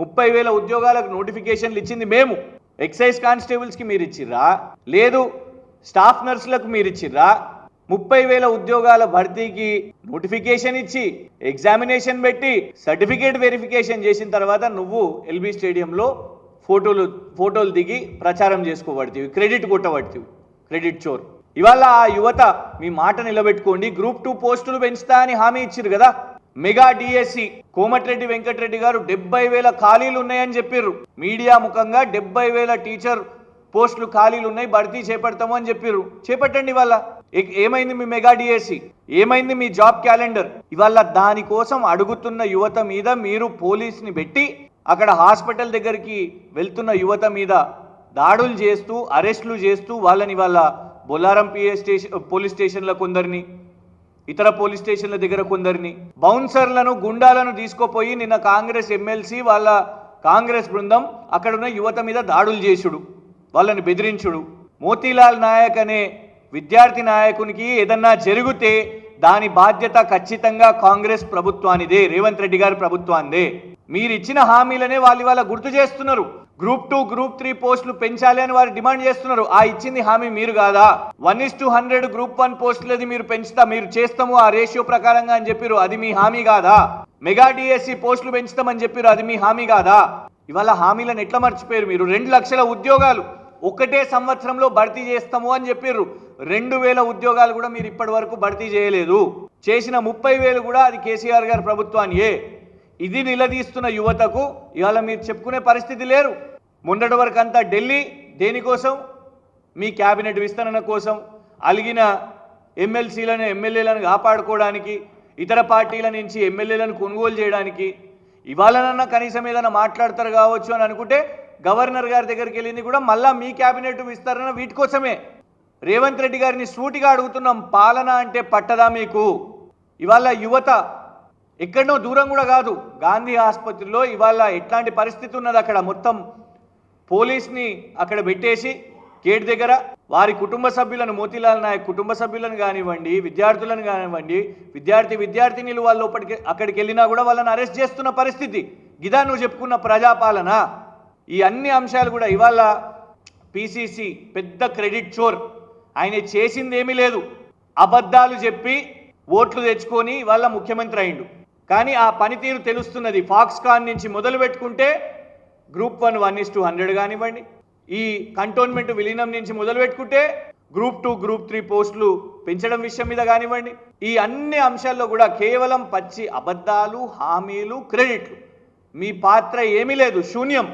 ముప్పై వేల ఉద్యోగాలకు నోటిఫికేషన్లు ఇచ్చింది మేము. ఎక్సైజ్ కానిస్టేబుల్స్కి మీరు ఇచ్చిర్రా? లేదు స్టాఫ్ నర్సులకు మీరు ఇచ్చిర్రా? ముప్పై వేల ఉద్యోగాల భర్తీకి నోటిఫికేషన్ ఇచ్చి ఎగ్జామినేషన్ పెట్టి సర్టిఫికేట్ వెరిఫికేషన్ చేసిన తర్వాత నువ్వు ఎల్బీ స్టేడియంలో ఫోటోలు ఫోటోలు దిగి ప్రచారం చేసుకోబడుతుంది క్రెడిట్ కొట్టబడుతుంది క్రెడిట్ చోర్. ఇవాళ ఆ యువత మీ మాట నిలబెట్టుకోండి గ్రూప్ టూ పోస్టులు పెంచుతా అని హామీ ఇచ్చిరు కదా? మెగా డిఎస్సి కోమటిరెడ్డి వెంకటరెడ్డి గారు డెబ్బై వేల ఖాళీలు ఉన్నాయని చెప్పిర్రు. మీడియా ముఖంగా డెబ్బై వేల టీచర్ పోస్టులు ఖాళీలు ఉన్నాయి భర్తీ చేపడతాము అని చెప్పిర్రు. చేపట్టండి ఇవాళ. ఏమైంది మీ మెగా డిఎస్సి ఏమైంది మీ జాబ్ క్యాలెండర్? ఇవాళ దానికోసం అడుగుతున్న యువత మీద మీరు పోలీస్ని పెట్టి అక్కడ హాస్పిటల్ దగ్గరికి వెళ్తున్న యువత మీద దాడులు చేస్తూ అరెస్టులు చేస్తూ వాళ్ళని వాళ్ళ బొల్లారం పిఏ స్టేషన్ పోలీస్ స్టేషన్ల కొందరిని ఇతర పోలీస్ స్టేషన్ల దగ్గర కొందరిని. బౌన్సర్లను గుండాలను తీసుకుపోయి నిన్న కాంగ్రెస్ ఎమ్మెల్సీ వాళ్ళ కాంగ్రెస్ బృందం అక్కడున్న యువత మీద దాడులు చేసుడు వాళ్ళని బెదిరించుడు. మోతీలాల్ నాయక్ అనే విద్యార్థి నాయకునికి ఏదన్నా జరిగితే దాని బాధ్యత ఖచ్చితంగా కాంగ్రెస్ ప్రభుత్వానిదే రేవంత్ రెడ్డి గారి ప్రభుత్వానిదే. మీరు ఇచ్చిన హామీలనే వాళ్ళు ఇవాళ గుర్తు చేస్తున్నారు. గ్రూప్ టూ గ్రూప్ త్రీ పోస్టులు పెంచాలి అని వారు డిమాండ్ చేస్తున్నారు. ఆ ఇచ్చింది హామీ మీరు కాదా? One is two hundred group one పోస్టులది మీరు పెంచుతా మీరు చేస్తాము ఆ రేషియో ప్రకారంగా అని చెప్పారు అది మీ హామీ కాదా? మెగా డిఎస్సి పోస్టులు పెంచుతామని చెప్పారు అది మీ హామీ కాదా? ఇవాళ హామీలను ఎట్లా మర్చిపోయారు మీరు? రెండు లక్షల ఉద్యోగాలు ఒకటే సంవత్సరంలో భర్తీ చేస్తాము అని చెప్పారు రెండు వేల ఉద్యోగాలు కూడా మీరు ఇప్పటి వరకు భర్తీ చేయలేదు. చేసిన ముప్పై వేలు కూడా అది కేసీఆర్ గారి ప్రభుత్వానియే. ఇది నిలదీస్తున్న యువతకు ఇవాళ మీరు చెప్పుకునే పరిస్థితి లేరు. మొన్నటి వరకు అంతా ఢిల్లీ దేనికోసం మీ క్యాబినెట్ విస్తరణ కోసం అలిగిన ఎమ్మెల్సీలను ఎమ్మెల్యేలను కాపాడుకోవడానికి ఇతర పార్టీల నుంచి ఎమ్మెల్యేలను కొనుగోలు చేయడానికి ఇవాళనన్నా కనీసం ఏదైనా మాట్లాడతారు కావచ్చు అని అనుకుంటే గవర్నర్ గారి దగ్గరికి వెళ్ళింది కూడా మళ్ళా మీ క్యాబినెట్ విస్తరణ వీటి కోసమే. రేవంత్ రెడ్డి గారిని సూటిగా అడుగుతున్నాం పాలన అంటే పట్టదా మీకు? ఇవాళ యువత ఎక్కడనో దూరం కూడా కాదు. గాంధీ ఆసుపత్రిలో ఇవాళ ఎట్లాంటి పరిస్థితి ఉన్నది అక్కడ? మొత్తం పోలీస్ని అక్కడ పెట్టేసి గేట్ దగ్గర వారి కుటుంబ సభ్యులను మోతీలాల్ నాయక్ కుటుంబ సభ్యులను కానివ్వండి విద్యార్థులను కానివ్వండి విద్యార్థి విద్యార్థినిలు వాళ్ళు లోపలికి అక్కడికి వెళ్ళినా కూడా వాళ్ళని అరెస్ట్ చేస్తున్న పరిస్థితి. గిదా నువ్వు చెప్పుకున్న ప్రజాపాలన? ఈ అన్ని అంశాలు కూడా ఇవాళ పిసిసి పెద్ద క్రెడిట్ చోర్. ఆయన చేసింది ఏమీ లేదు. అబద్ధాలు చెప్పి ఓట్లు తెచ్చుకొని ఇవాళ ముఖ్యమంత్రి అయిండు. కానీ ఆ పనితీరు తెలుస్తున్నది. ఫాక్స్కాన్ నుంచి మొదలు పెట్టుకుంటే group one one is two hundred కానివ్వండి. ఈ కంటోన్మెంట్ విలీనం నుంచి మొదలు పెట్టుకుంటే గ్రూప్ టూ గ్రూప్ త్రీ పోస్టులు పెంచడం విషయం మీద కానివ్వండి. ఈ అన్ని అంశాల్లో కూడా కేవలం పచ్చి అబద్ధాలు హామీలు క్రెడిట్లు. మీ పాత్ర ఏమీ లేదు. శూన్యం.